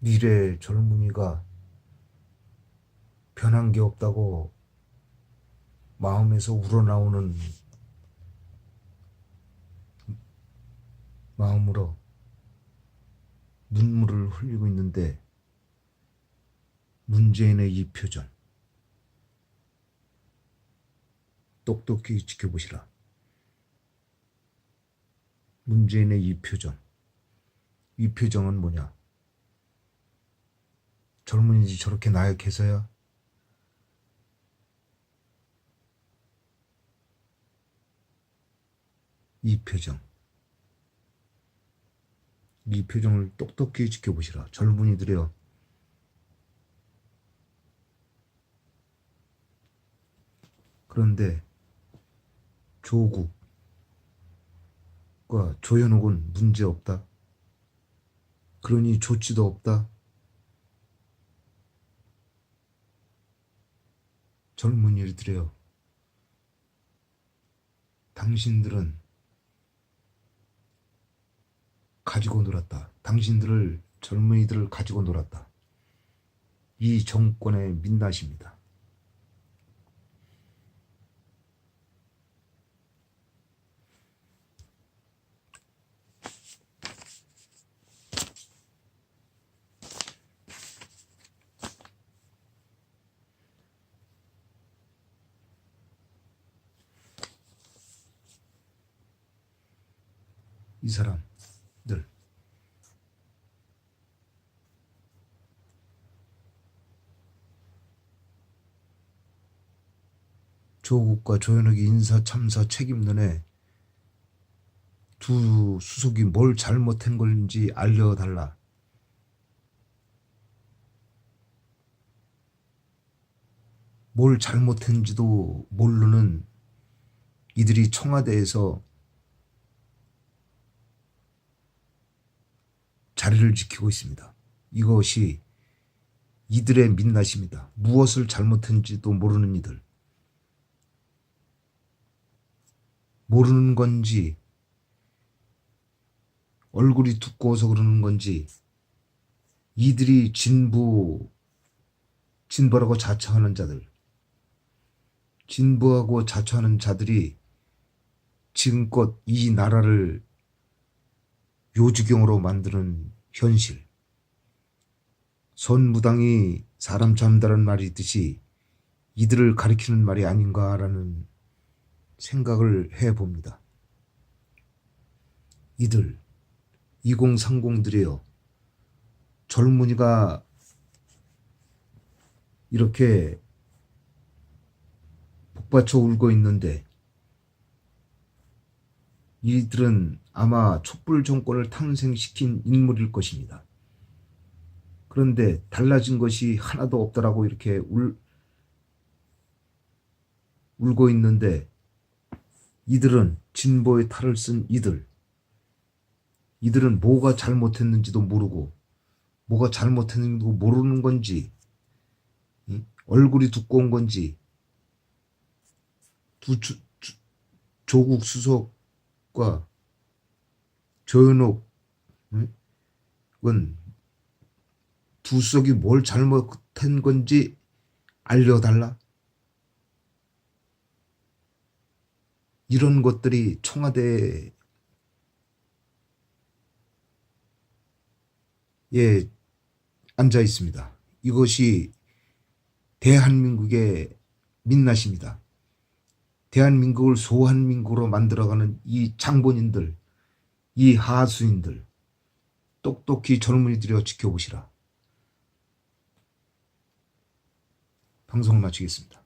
미래 젊은이가 변한 게 없다고 마음에서 우러나오는 마음으로 눈물을 흘리고 있는데 문재인의 이 표정 똑똑히 지켜보시라. 문재인의 이 표정 이 표정은 뭐냐? 젊은이지 저렇게 나약해서야 이 표정. 이 표정을 똑똑히 지켜보시라. 젊은이들이여. 그런데 조국과 조현옥은 문제없다. 그러니 조치도 없다 젊은이들이여 당신들은 가지고 놀았다. 당신들을 젊은이들을 가지고 놀았다. 이 정권의 민낯입니다. 이 사람들 조국과 조현옥이 인사 참사 책임론에 두 수석이 뭘 잘못한 건지 알려달라. 뭘 잘못했는지도 모르는 이들이 청와대에서 자리를 지키고 있습니다. 이것이 이들의 민낯입니다. 무엇을 잘못했는지도 모르는 이들. 모르는 건지 얼굴이 두꺼워서 그러는 건지 이들이 진부 진보라고 자처하는 자들 진보하고 자처하는 자들이 지금껏 이 나라를 요주경으로 만드는 현실 선무당이 사람 잡는다는 말이 있듯이 이들을 가리키는 말이 아닌가라는 생각을 해봅니다. 이들 2030들이요. 젊은이가 이렇게 복받쳐 울고 있는데 이들은 아마 촛불 정권을 탄생시킨 인물일 것입니다. 그런데 달라진 것이 하나도 없다라고 이렇게 울, 울고 있는데 이들은 진보의 탈을 쓴 이들 이들은 뭐가 잘못했는지도 모르고 뭐가 잘못했는지도 모르는 건지 이? 얼굴이 두꺼운 건지 두 주, 주, 조국 수석 과 조현옥은 두 수석이 뭘 잘못한 건지 알려달라. 이런 것들이 청와대에 앉아 있습니다. 이것이 대한민국의 민낯입니다. 대한민국을 소한민국으로 만들어가는 이 장본인들, 이 하수인들, 똑똑히 젊은이 들여 지켜보시라. 방송을 마치겠습니다.